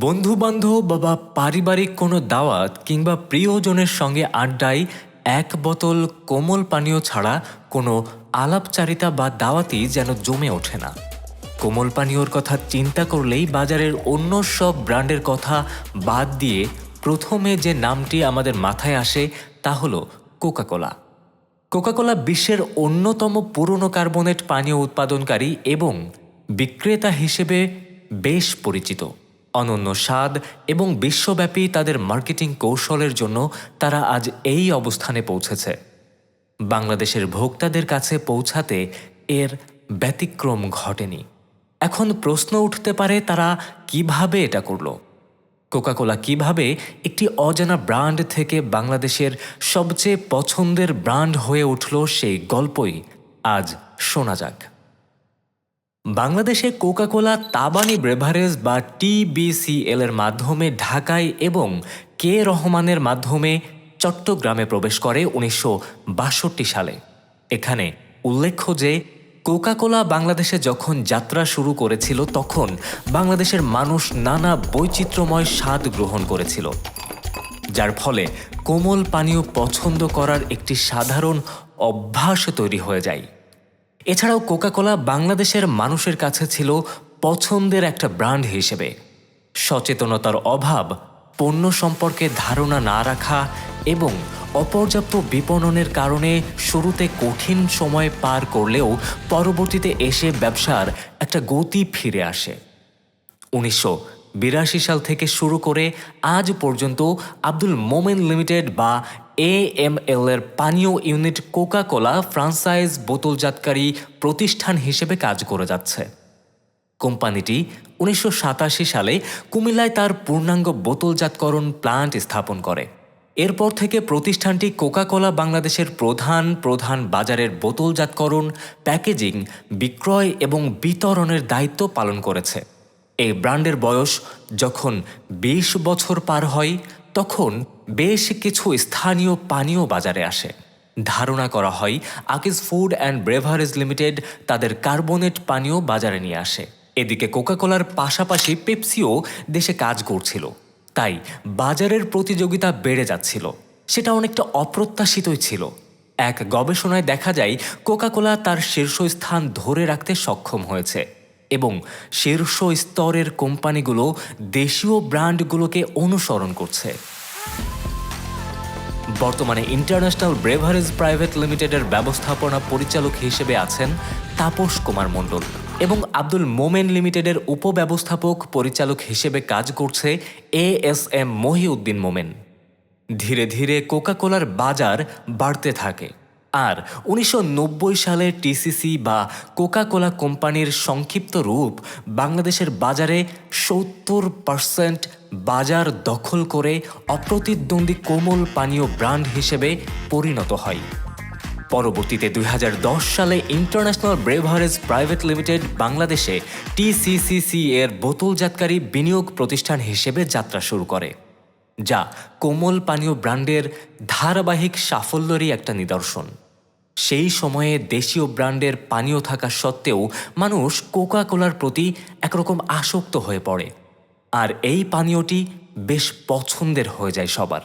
বন্ধু বান্ধব বা পারিবারিক কোনো দাওয়াত কিংবা প্রিয়জনের সঙ্গে আড্ডায় এক বোতল কোমল পানীয় ছাড়া কোনো আলাপচারিতা বা দাওয়াতই যেন জমে ওঠে না। কোমল পানীয়র কথা চিন্তা করলেই বাজারের অন্য সব ব্র্যান্ডের কথা বাদ দিয়ে প্রথমে যে নামটি আমাদের মাথায় আসে তা হলো কোকাকোলা। কোকাকোলা বিশ্বের অন্যতম পুরনো কার্বনেট পানীয় উৎপাদনকারী এবং বিক্রেতা হিসেবে বেশ পরিচিত। অনন্য স্বাদ এবং বিশ্বব্যাপী তাদের মার্কেটিং কৌশলের জন্য তারা আজ এই অবস্থানে পৌঁছেছে। বাংলাদেশের ভোক্তাদের কাছে পৌঁছাতে এর ব্যতিক্রম ঘটেনি। এখন প্রশ্ন উঠতে পারে তারা কীভাবে এটা করল? কোকাকোলা কীভাবে একটি অজানা ব্র্যান্ড থেকে বাংলাদেশের সবচেয়ে পছন্দের ব্র্যান্ড হয়ে উঠল সেই গল্পই আজ শোনা যাক। বাংলাদেশে কোকাকোলা, তাবানি ব্রেভারেজ বা টিবিসিএল এর মাধ্যমে ঢাকায় এবং কে রহমানের মাধ্যমে চট্টগ্রামে প্রবেশ করে উনিশশো বাষট্টি সালে। এখানে উল্লেখ্য যে, কোকাকোলা বাংলাদেশে যখন যাত্রা শুরু করেছিল, তখন বাংলাদেশের মানুষ নানা বৈচিত্র্যময় স্বাদ গ্রহণ করেছিল। যার ফলে কোমল পানীয় পছন্দ করার একটি সাধারণ অভ্যাস তৈরি হয়ে যায়। এছাড়াও কোকাকোলা বাংলাদেশের মানুষের কাছে ছিল পছন্দের একটা ব্র্যান্ড হিসেবে। সচেতনতার অভাব, পণ্য সম্পর্কে ধারণা না রাখা এবং অপর্যাপ্ত বিপণনের কারণে শুরুতে কঠিন সময় পার করলেও পরবর্তীতে এসে ব্যবসার একটা গতি ফিরে আসে। উনিশশো বিরাশি সাল থেকে শুরু করে আজ পর্যন্ত আব্দুল মোমেন লিমিটেড বা এ এম এর পানীয় ইউনিট কোকা কোলা ফ্রান্সাইজ বোতলজাতকারী প্রতিষ্ঠান হিসেবে কাজ করে যাচ্ছে। কোম্পানিটি উনিশশো সাতাশি সালে কুমিল্লায় তার পূর্ণাঙ্গ বোতলজাতকরণ প্লান্ট স্থাপন করে। এরপর থেকে প্রতিষ্ঠানটি কোকাকোলা বাংলাদেশের প্রধান প্রধান বাজারের বোতলজাতকরণ, প্যাকেজিং, বিক্রয় এবং বিতরণের দায়িত্ব পালন করেছে। এই ব্র্যান্ডের বয়স যখন ২০ বছর পার হয় তখন বেশ কিছু স্থানীয় পানীয় বাজারে আসে। ধারণা করা হয়, Akij food and beverage limited তাদের কার্বনেট পানীয় বাজারে নিয়ে আসে। এদিকে কোকাকোলার পাশাপাশি পেপসিও দেশে কাজ করছিল। তাই বাজারের প্রতিযোগিতা বেড়ে যাচ্ছিল। সেটা অনেকটা অপ্রত্যাশিতই ছিল। এক গবেষণায় দেখা যায়, কোকাকোলা তার শীর্ষস্থান ধরে রাখতে সক্ষম হয়েছে। এবং শীর্ষ স্তরের কোম্পানিগুলো দেশীয় ব্র্যান্ডগুলোকে অনুসরণ করছে। বর্তমানে ইন্টারন্যাশনাল ব্রেভারেজ প্রাইভেট লিমিটেডের ব্যবস্থাপনা পরিচালক হিসেবে আছেন তাপস কুমার মণ্ডল এবং আব্দুল মোমেন লিমিটেডের উপব্যবস্থাপক পরিচালক হিসেবে কাজ করছে A S M Mohiuddin Momen. ধীরে ধীরে কোকাকোলার বাজার বাড়তে থাকে। আর উনিশশো নব্বই সালে টিসিসি বা কোকাকোলা কোম্পানির সংক্ষিপ্ত রূপ বাংলাদেশের বাজারে সত্তর পার্সেন্ট বাজার দখল করে অপ্রতিদ্বন্দ্বী কোমল পানীয় ব্র্যান্ড হিসেবে পরিণত হয়। পরবর্তীতে দু হাজার দশ সালে ইন্টারন্যাশনাল ব্রেভারেজ প্রাইভেট লিমিটেড বাংলাদেশে টিসিসিসি এর বোতলজাতকারী বিনিয়োগ প্রতিষ্ঠান হিসেবে যাত্রা শুরু করে। যা কোমল পানীয় ব্র্যান্ডের ধারাবাহিক সাফল্যেরই একটা নিদর্শন। সেই সময়ে দেশীয় ব্র্যান্ডের পানীয় থাকা সত্ত্বেও মানুষ কোকা কোলার প্রতি একরকম আসক্ত হয়ে পড়ে। আর এই পানীয়টি বেশ পছন্দের হয়ে যায় সবার।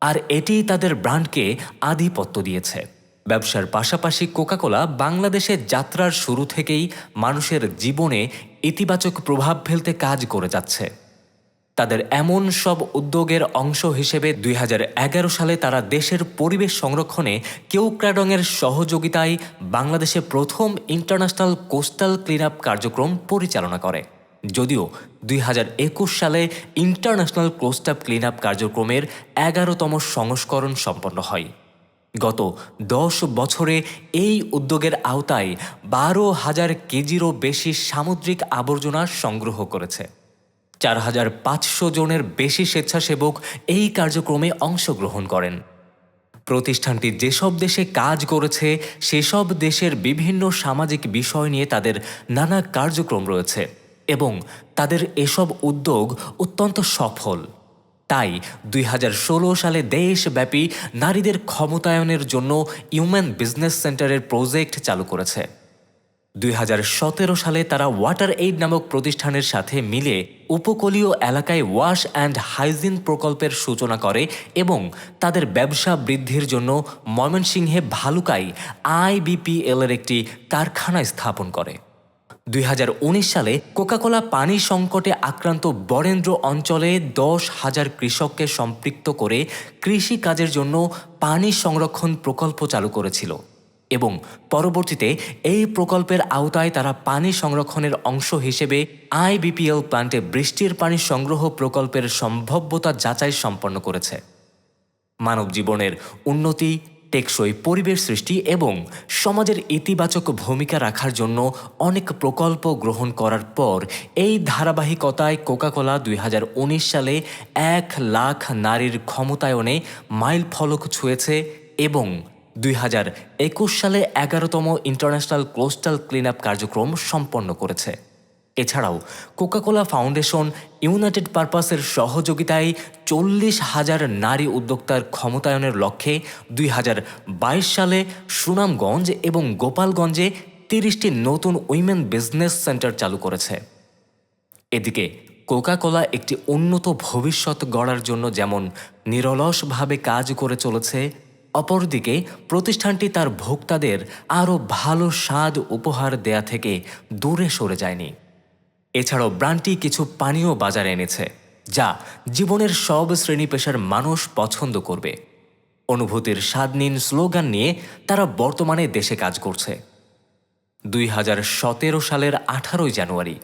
আর এটি তাদের ব্র্যান্ডকে আধিপত্য দিয়েছে। ব্যবসার পাশাপাশি কোকাকোলা বাংলাদেশের যাত্রার শুরু থেকেই মানুষের জীবনে ইতিবাচক প্রভাব ফেলতে কাজ করে যাচ্ছে। তাদের এমন সব উদ্যোগের অংশ হিসেবে দুই হাজার এগারো সালে তারা দেশের পরিবেশ সংরক্ষণে কেউক্রাডংয়ের সহযোগিতায় বাংলাদেশে প্রথম ইন্টারন্যাশনাল কোস্টাল ক্লিন কার্যক্রম পরিচালনা করে। যদিও দুই হাজার একুশ সালে ইন্টারন্যাশনাল কোস্টাপ ক্লিন আপ কার্যক্রমের এগারোতম সংস্করণ সম্পন্ন হয়। গত দশ বছরে এই উদ্যোগের আওতায় বারো হাজার কেজিরও বেশি সামুদ্রিক আবর্জনা সংগ্রহ করেছে। চার হাজার পাঁচশো জনের বেশি স্বেচ্ছাসেবক এই কার্যক্রমে অংশগ্রহণ করেন। প্রতিষ্ঠানটি যেসব দেশে কাজ করেছে, সেসব দেশের বিভিন্ন সামাজিক বিষয় নিয়ে তাদের নানা কার্যক্রম রয়েছে এবং তাদের এসব উদ্যোগ অত্যন্ত সফল। তাই দুই হাজার ষোলো সালে দেশব্যাপী নারীদের ক্ষমতায়নের জন্য ইউম্যান বিজনেস সেন্টারের প্রজেক্ট চালু করেছে। দুই হাজার সতেরো সালে তারা ওয়াটার এইড নামক প্রতিষ্ঠানের সাথে মিলে উপকূলীয় এলাকায় ওয়াশ অ্যান্ড হাইজিন প্রকল্পের সূচনা করে এবং তাদের ব্যবসা বৃদ্ধির জন্য ময়মনসিংহে ভালুকায় আইবিপিএল এর একটি কারখানা স্থাপন করে। দুই হাজার উনিশ সালে কোকাকোলা পানি সংকটে আক্রান্ত বরেন্দ্র অঞ্চলে দশ হাজার কৃষককে সম্পৃক্ত করে কৃষি কাজের জন্য পানি সংরক্ষণ প্রকল্প চালু করেছিল। এবং পরবর্তীতে এই প্রকল্পের আওতায় তারা পানি সংরক্ষণের অংশ হিসেবে আইবিপিএল প্লান্টে বৃষ্টির পানি সংগ্রহ প্রকল্পের সম্ভাব্যতা যাচাই সম্পন্ন করেছে। মানব জীবনের উন্নতি, টেকসই পরিবেশ সৃষ্টি এবং সমাজের ইতিবাচক ভূমিকা রাখার জন্য অনেক প্রকল্প গ্রহণ করার পর এই ধারাবাহিকতায় কোকাকোলা দুই হাজার উনিশ সালে এক লাখ নারীর ক্ষমতায়নে মাইল ফলক ছুঁয়েছে এবং দুই হাজার একুশ সালে এগারোতম ইন্টারন্যাশনাল কোস্টাল ক্লিন আপ কার্যক্রম সম্পন্ন করেছে। এছাড়াও কোকাকোলা ফাউন্ডেশন ইউনাইটেড পারপাসের সহযোগিতায় চল্লিশ হাজার নারী উদ্যোক্তার ক্ষমতায়নের লক্ষ্যে দুই হাজার বাইশ সালে সুনামগঞ্জ এবং গোপালগঞ্জে তিরিশটি নতুন উইমেন বিজনেস সেন্টার চালু করেছে। এদিকে কোকাকোলা একটি উন্নত ভবিষ্যৎ গড়ার জন্য যেমন নিরলসভাবে কাজ করে চলেছে অপরদিকে প্রতিষ্ঠানটি তার ভোক্তাদের আরও ভালো স্বাদ উপহার দেয়া থেকে দূরে সরে যায়নি। এছাড়াও ব্র্যান্ডটি কিছু পানীয় বাজারে এনেছে, যা জীবনের সব শ্রেণি পেশার মানুষ পছন্দ করবে। অনুভূতির স্বাদ নিন স্লোগান নিয়ে তারা বর্তমানে দেশে কাজ করছে। দুই হাজার সতেরো সালের আঠারোই জানুয়ারি,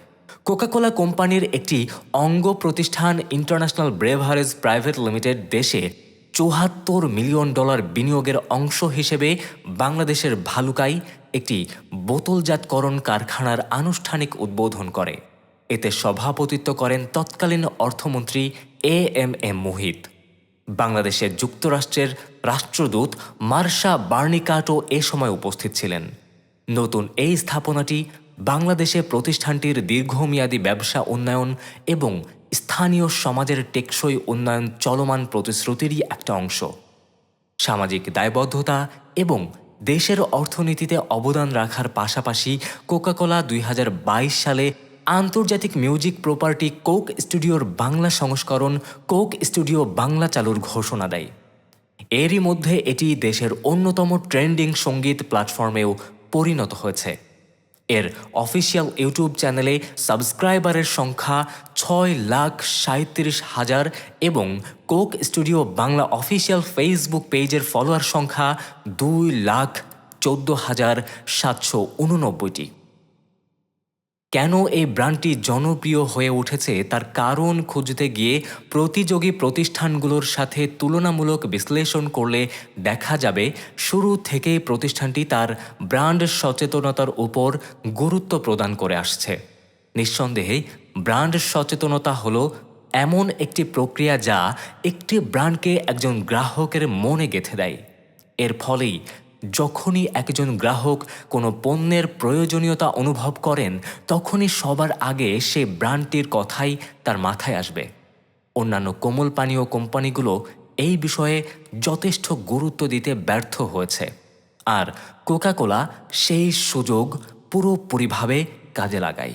কোকাকোলা কোম্পানির একটি অঙ্গ প্রতিষ্ঠান ইন্টারন্যাশনাল ব্রেভারেজ প্রাইভেট লিমিটেড দেশে চৌহাত্তর মিলিয়ন ডলার বিনিয়োগের অংশ হিসেবে বাংলাদেশের ভালুকায় একটি বোতলজাতকরণ কারখানার আনুষ্ঠানিক উদ্বোধন করে। এতে সভাপতিত্ব করেন তৎকালীন অর্থমন্ত্রী এ এম এম মোহিত। বাংলাদেশের যুক্তরাষ্ট্রের রাষ্ট্রদূত মার্শা বার্নিকাটও এ সময় উপস্থিত ছিলেন। নতুন এই স্থাপনাটি বাংলাদেশে প্রতিষ্ঠানটির দীর্ঘমেয়াদী ব্যবসা উন্নয়ন এবং স্থানীয় সমাজের টেকসই উন্নয়ন চলমান প্রতিশ্রুতিরই একটা অংশ। সামাজিক দায়বদ্ধতা এবং দেশের অর্থনীতিতে অবদান রাখার পাশাপাশি কোকাকোলা দুই হাজার বাইশ সালে আন্তর্জাতিক মিউজিক প্রপার্টি কোক স্টুডিওর বাংলা সংস্করণ কোক স্টুডিও বাংলা চালুর ঘোষণা দেয়। এরই মধ্যে এটি দেশের অন্যতম ট্রেন্ডিং সংগীত প্ল্যাটফর্মেও পরিণত হয়েছে। এর অফিসিয়াল ইউটিউব চ্যানেলে সাবস্ক্রাইবারের সংখ্যা ছয় লাখ সাঁত্রিশ হাজার এবং Coke studio Bangla official Facebook পেজের ফলোয়ার সংখ্যা দুই লাখ চোদ্দ হাজার সাতশো উননব্বইটি। কেন এই ব্র্যান্ডটি জনপ্রিয় হয়ে উঠেছে তার কারণ খুঁজতে গিয়ে প্রতিযোগী প্রতিষ্ঠানগুলোর সাথে তুলনামূলক বিশ্লেষণ করলে দেখা যাবে শুরু থেকেই প্রতিষ্ঠানটি তার ব্র্যান্ড সচেতনতার উপর গুরুত্ব প্রদান করে আসছে। নিঃসন্দেহে, ব্র্যান্ড সচেতনতা হলো এমন একটি প্রক্রিয়া যা একটি ব্র্যান্ডকে একজন গ্রাহকের মনে গেঁথে দেয়। এর ফলেই যখনই একজন গ্রাহক কোনো পণ্যের প্রয়োজনীয়তা অনুভব করেন, তখনই সবার আগে সে ব্র্যান্ডটির কথাই তার মাথায় আসবে। অন্যান্য কোমল পানীয় কোম্পানিগুলো এই বিষয়ে যথেষ্ট গুরুত্ব দিতে ব্যর্থ হয়েছে। আর কোকাকোলা সেই সুযোগ পুরোপুরিভাবে কাজে লাগায়।